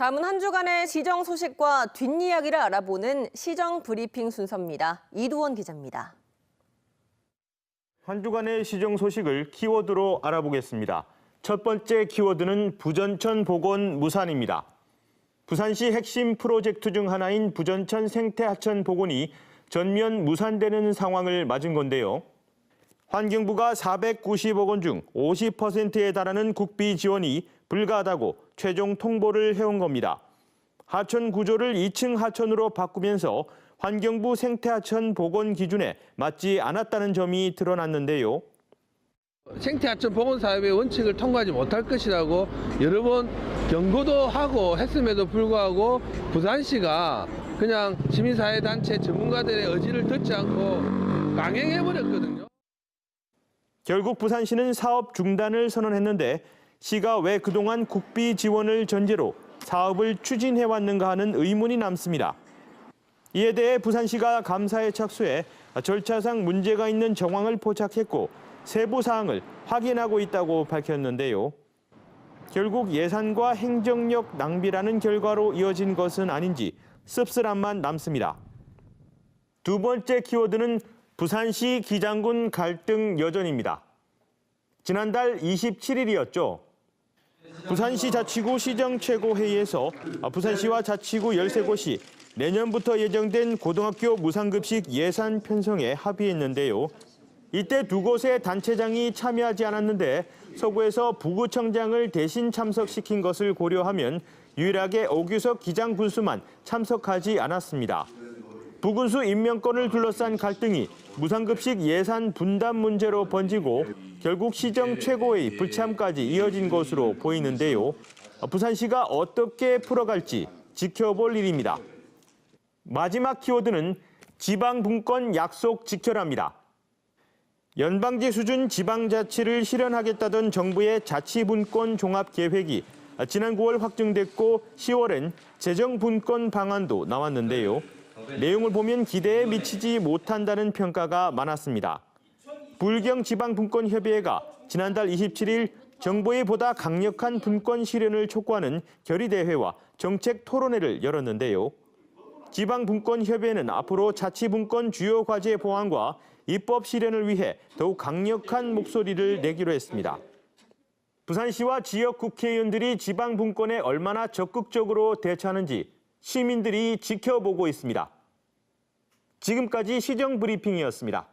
다음은 한 주간의 시정 소식과 뒷이야기를 알아보는 시정 브리핑 순서입니다. 이두원 기자입니다. 한 주간의 시정 소식을 키워드로 알아보겠습니다. 첫 번째 키워드는 부전천 복원 무산입니다. 부산시 핵심 프로젝트 중 하나인 부전천 생태 하천 복원이 전면 무산되는 상황을 맞은 건데요. 환경부가 490억 원 중 50%에 달하는 국비 지원이 불가하다고 최종 통보를 해온 겁니다. 하천 구조를 2층 하천으로 바꾸면서 환경부 생태하천 복원 기준에 맞지 않았다는 점이 드러났는데요. 생태하천 보건사업의 원칙을 통과하지 못할 것이라고 여러 번 경고도 하고 했음에도 불구하고 부산시가 그냥 시민사회단체 전문가들의 의지를 듣지 않고 강행해버렸거든요. 결국 부산시는 사업 중단을 선언했는데 시가 왜 그동안 국비 지원을 전제로 사업을 추진해 왔는가 하는 의문이 남습니다. 이에 대해 부산시가 감사에 착수해 절차상 문제가 있는 정황을 포착했고 세부 사항을 확인하고 있다고 밝혔는데요. 결국 예산과 행정력 낭비라는 결과로 이어진 것은 아닌지 씁쓸함만 남습니다. 두 번째 키워드는 부산시 기장군 갈등 여전입니다. 지난달 27일이었죠. 부산시 자치구 시정 최고회의에서 부산시와 자치구 13곳이 내년부터 예정된 고등학교 무상급식 예산 편성에 합의했는데요. 이때 두 곳의 단체장이 참여하지 않았는데 서구에서 부구청장을 대신 참석시킨 것을 고려하면 유일하게 오규석 기장 군수만 참석하지 않았습니다. 부군수 임명권을 둘러싼 갈등이 무상급식 예산 분담 문제로 번지고 결국 시정 최고의 불참까지 이어진 것으로 보이는데요. 부산시가 어떻게 풀어갈지 지켜볼 일입니다. 마지막 키워드는 지방 분권 약속 지켜랍니다. 연방제 수준 지방자치를 실현하겠다던 정부의 자치분권 종합계획이 지난 9월 확정됐고 10월엔 재정분권 방안도 나왔는데요. 내용을 보면 기대에 미치지 못한다는 평가가 많았습니다. 불경 지방 분권 협의회가 지난달 27일 정부의 보다 강력한 분권 실현을 촉구하는 결의대회와 정책 토론회를 열었는데요. 지방분권협의회는 앞으로 자치분권 주요 과제 보완과 입법 실현을 위해 더욱 강력한 목소리를 내기로 했습니다. 부산시와 지역 국회의원들이 지방분권에 얼마나 적극적으로 대처하는지 시민들이 지켜보고 있습니다. 지금까지 시정 브리핑이었습니다.